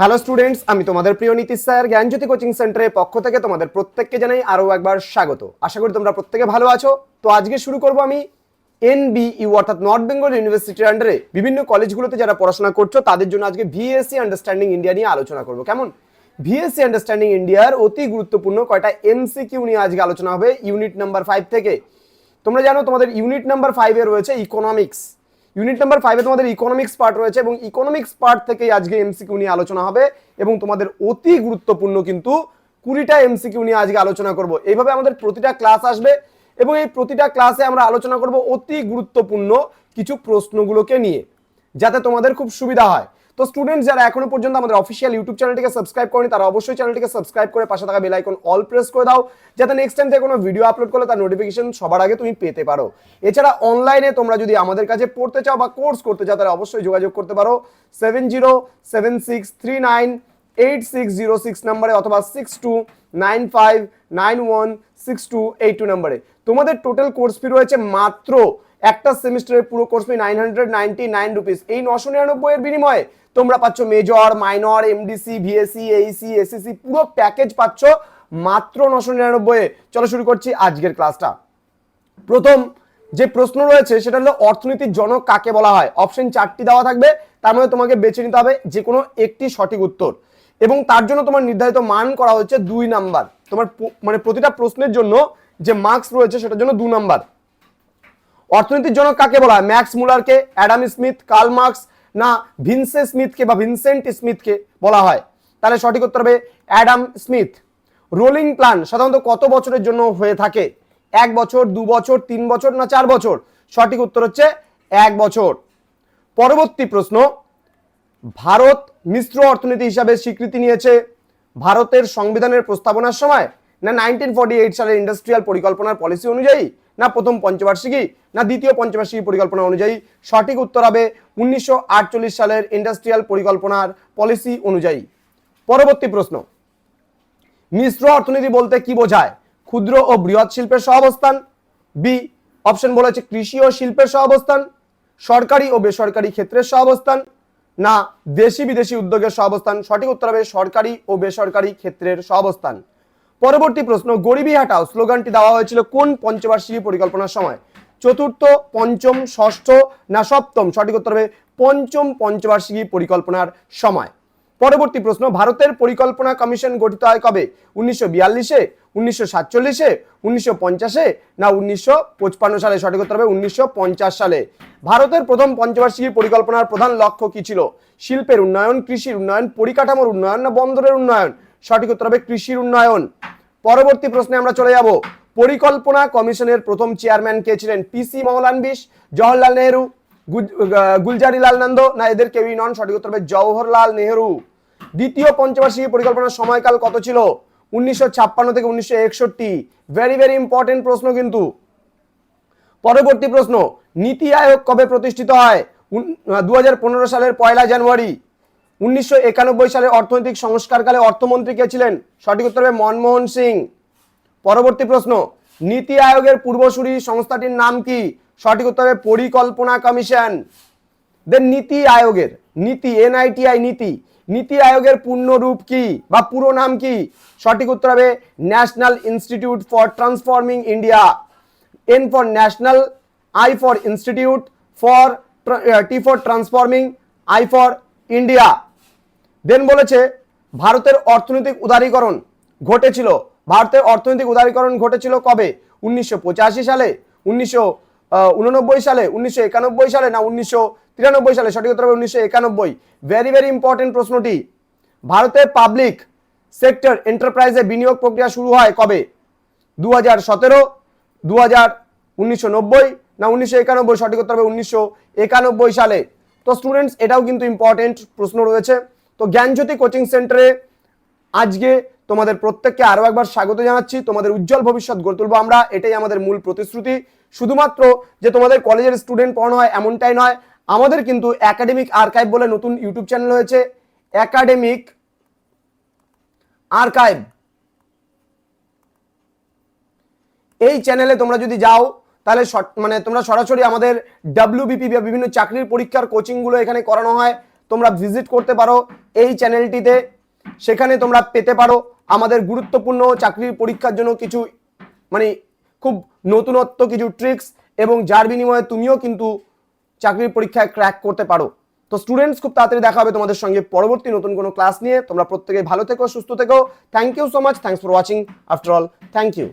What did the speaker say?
Hello students আমি তোমাদের প্রিয় নীতিশ স্যার, জ্ঞানজ্যোতি কোচিং সেন্টারের পক্ষ থেকে তোমাদের প্রত্যেককে জানাই আরও একবার স্বাগত। আশা করি তোমরা প্রত্যেকে ভালো আছো। তো আজকে শুরু করব আমি এনবিইউ অর্থাৎ নর্থ বেঙ্গল ইউনিভার্সিটির আন্ডারে বিভিন্ন কলেজগুলোতে যারা পড়াশোনা করছ, তাদের জন্য আজকে ভিএসসি আন্ডারস্ট্যান্ডিং ইন্ডিয়া নিয়ে আলোচনা করব। কেমন? ভিএসসি আন্ডারস্ট্যান্ডিং ইন্ডিয়ার অতি গুরুত্বপূর্ণ কয়টা এমসিকিউ নিয়ে আজকে আলোচনা হবে। ইউনিট নাম্বার ফাইভ থেকে। তোমরা জানো, তোমাদের ইউনিট নাম্বার ফাইভে রয়েছে ইকোনমিক্স ইউনিট নাম্বার ফাইভে তোমাদের ইকোনমিক্স পার্ট রয়েছে এবং ইকোনমিক্স পার্ট থেকেই আজকে এমসিকিউ নিয়ে আলোচনা হবে এবং তোমাদের অতি গুরুত্বপূর্ণ কিন্তু কুড়িটা এমসিকিউ নিয়ে আজকে আলোচনা করব। এইভাবে আমাদের প্রতিটা ক্লাস আসবে এবং এই প্রতিটা ক্লাসে আমরা আলোচনা করব অতি গুরুত্বপূর্ণ কিছু প্রশ্নগুলোকে নিয়ে, যাতে তোমাদের খুব সুবিধা হয়। তো স্টুডেন্টস যারা এখনও পর্যন্ত আমাদের অফিসিয়াল ইউটিউব চ্যানেলটিকে সাবস্ক্রাইব করেনি, তারা অবশ্যই চ্যানেলটিকে সাবস্ক্রাইব করে পাশে থাকা বেল আইকন অল প্রেস করে দাও, যাতে নেক্সট টাইম থেকে কোনো ভিডিও আপলোড করলে তার নোটিফিকেশন সবার আগে তুমি পেতে পারো। এছাড়া অনলাইনে তোমরা যদি আমাদের কাছে পড়তে চাও বা কোর্স করতে চাও, তাহলে অবশ্যই যোগাযোগ করতে পারো seven zero seven six three nine eight six zero six নাম্বারে অথবা six two nine five nine one six two eight two নাম্বারে তোমাদের টোটাল কোর্স ফি রয়েছে মাত্র একটা সেমিস্টারের পুরো course fee nine hundred ninety nine rupees এই নশো নিরানব্বই এর বিনিময়ে তোমরা পাচ্ছ major minor MDC VSC AEC SSC পুরো প্যাকেজ পাচ্ছ মাত্র নশো নিরানব্বই চলো শুরু করছি আজকের ক্লাসটা প্রথম যে প্রশ্ন রয়েছে, সেটা হলো অর্থনীতির জনক কাকে বলা হয়? অপশন চারটি দেওয়া থাকবে, তার মধ্যে তোমাকে বেছে নিতে হবে যে কোনো একটি সঠিক উত্তর। এবং তার জন্য তোমার নির্ধারিত মান করা হচ্ছে দুই নাম্বার। তোমার মানে প্রতিটা প্রশ্নের জন্য যে মার্কস রয়েছে, সেটার জন্য দু নাম্বার। অর্থনীতির জনক কাকে বলা হয়? ম্যাক্স মুলারকে, অ্যাডাম স্মিথ, কার্ল মার্কস, না ভিনসে স্মিথকে বা ভিনসেন্ট স্মিথকে বলা হয়? তাহলে সঠিক উত্তর হবে অ্যাডাম স্মিথ। রোলিং প্ল্যান সাধারণত কত বছরের জন্য হয়ে থাকে? এক বছর, দু বছর, তিন বছর না চার বছর? সঠিক উত্তর হচ্ছে এক বছর। পরবর্তী প্রশ্ন, ভারত মিশ্র অর্থনীতি হিসাবে স্বীকৃতি নিয়েছে ভারতের সংবিধানের প্রস্তাবনার সময়? না নাইনটিন ফর্টি এইট সালের ইন্ডাস্ট্রিয়াল পরিকল্পনার পলিসি অনুযায়ী? না প্রথম পঞ্চবার্ষিকী, না দ্বিতীয় পঞ্চবার্ষিকী পরিকল্পনা অনুযায়ী সঠিক উত্তর হবে উনিশশো আটচল্লিশ সালের ইন্ডাস্ট্রিয়াল পরিকল্পনার পলিসি অনুযায়ী। পরবর্তী প্রশ্ন, মিশ্র অর্থনীতি বলতে কি বোঝায়? ক্ষুদ্র ও বৃহৎ শিল্পের সহাবস্থান বি অপশন বলেছে কৃষি ও শিল্পের সহাবস্থান, সরকারি ও বেসরকারি ক্ষেত্রের সহাবস্থান, না দেশি বিদেশি উদ্যোগের সহাবস্থান, সঠিক উত্তর হবে সরকারি ও বেসরকারি ক্ষেত্রের সহাবস্থান। পরবর্তী প্রশ্ন, গরিবী হাটাও স্লোগানটি দেওয়া হয়েছিল কোন পঞ্চবার্ষিকী পরিকল্পনার সময়? চতুর্থ, পঞ্চম, ষষ্ঠ না সপ্তম? সঠিক উত্তর হবে পঞ্চম পঞ্চবার্ষিকী পরিকল্পনার সময়। পরবর্তী প্রশ্ন, ভারতের পরিকল্পনা কমিশন গঠিত হয় কবে? উনিশশো বিয়াল্লিশে, উনিশশো সাতচল্লিশে, উনিশশো পঞ্চাশে না উনিশশো পঁচপান্ন সালে? সঠিক উত্তর হবে উনিশশো পঞ্চাশ সালে। ভারতের প্রথম পঞ্চবার্ষিকী পরিকল্পনার প্রধান লক্ষ্য কি ছিল? শিল্পের উন্নয়ন, কৃষির উন্নয়ন, পরিকাঠামোর উন্নয়ন না বন্দরের উন্নয়ন? সঠিক উত্তর হবে কৃষির উন্নয়ন। পরবর্তী প্রশ্নে আমরা চলে যাব। পরিকল্পনা কমিশনের প্রথম চেয়ারম্যান কে ছিলেন পিসি মহলানবিশ জওহরলাল নেহেরু গুলজারিলাল নন্দ, না এদের কেউই নন, সঠিক উত্তর হবে জওহরলাল নেহেরু। দ্বিতীয় পঞ্চবার্ষিকী পরিকল্পনার সময়কাল কত ছিল? উনিশশো ছাপ্পান্ন থেকে উনিশশো একষট্টি। ভেরি ভেরি ইম্পর্টেন্ট প্রশ্ন কিন্তু। পরবর্তী প্রশ্ন, নীতি আয়োগ কবে প্রতিষ্ঠিত হয়? দু হাজার পনেরো সালের পয়লা জানুয়ারি। উনিশশো একানব্বই সালে অর্থনৈতিক সংস্কারকালে অর্থমন্ত্রী কে ছিলেন? সঠিক উত্তর হবে মনমোহন সিং। পরবর্তী প্রশ্ন, নীতি আয়োগের পূর্বসূরি সংস্থাটির নাম কি? সঠিক উত্তর হবে পরিকল্পনা কমিশন। দেন নীতি আয়োগের, নীতি, এনআইটিআই নীতি। নীতি আয়োগের পূর্ণ রূপ কি বা পুরো নাম কি? সঠিক উত্তর হবে national institute for transforming India. N for national, I for institute for T for transforming, I for India. Then বলেছে, ভারতের অর্থনৈতিক উদারীকরণ ঘটেছিল। ভারতের অর্থনৈতিক উদারীকরণ ঘটেছিল কবে? উনিশশো পঁচাশি সালে, উনিশশো উননব্বই সালে, উনিশশো একানব্বই সালে না উনিশশো তিরানব্বই সালে? সঠিক উত্তর হবে উনিশশো একানব্বই। ভেরি ভেরি ইম্পর্টেন্ট প্রশ্নটি। ভারতের পাবলিক সেক্টর এন্টারপ্রাইজে বিনিয়োগ প্রক্রিয়া শুরু হয় কবে? দু হাজার সতেরো দু হাজার উনিশশো নব্বই না উনিশশো একানব্বই? সঠিক উত্তর হবে উনিশশো একানব্বই সালে। তো স্টুডেন্টস এটাও কিন্তু ইম্পর্টেন্ট প্রশ্ন রয়েছে। তো জ্ঞানজ্যোতি কোচিং সেন্টারে আজকে তোমাদের প্রত্যেককে আরও একবার স্বাগত জানাচ্ছি। তোমাদের উজ্জ্বল ভবিষ্যৎ গড়ে তুলবো আমরা, এটাই আমাদের মূল প্রতিশ্রুতি। শুধুমাত্র যে তোমাদের কলেজের স্টুডেন্ট পড়ানো হয় এমনটাই নয়, আমাদের কিন্তু একাডেমিক আর্কাইভ বলে নতুন ইউটিউব চ্যানেল হয়েছে। Academic archive. এই চ্যানেলে তোমরা যদি যাও, তাহলে মানে তোমরা সরাসরি আমাদের ডাব্লিউবিপি বা বিভিন্ন চাকরির পরীক্ষার কোচিংগুলো এখানে করানো হয়। তোমরা ভিজিট করতে পারো এই চ্যানেলটিতে সেখানে তোমরা পেতে পারো আমাদের গুরুত্বপূর্ণ চাকরির পরীক্ষার জন্য কিছু মানে খুব নতুনত্ব কিছু ট্রিক্স এবং যার বিনিময়ে তুমিও কিন্তু চাকরির পরীক্ষায় ক্র্যাক করতে পারো। তো স্টুডেন্টস খুব তাড়াতাড়ি দেখা হবে তোমাদের সঙ্গে পরবর্তী নতুন কোনো ক্লাস নিয়ে। তোমরা প্রত্যেকে ভালো থেকো, সুস্থ থেকো। Thank you so much thanks for watching after all thank you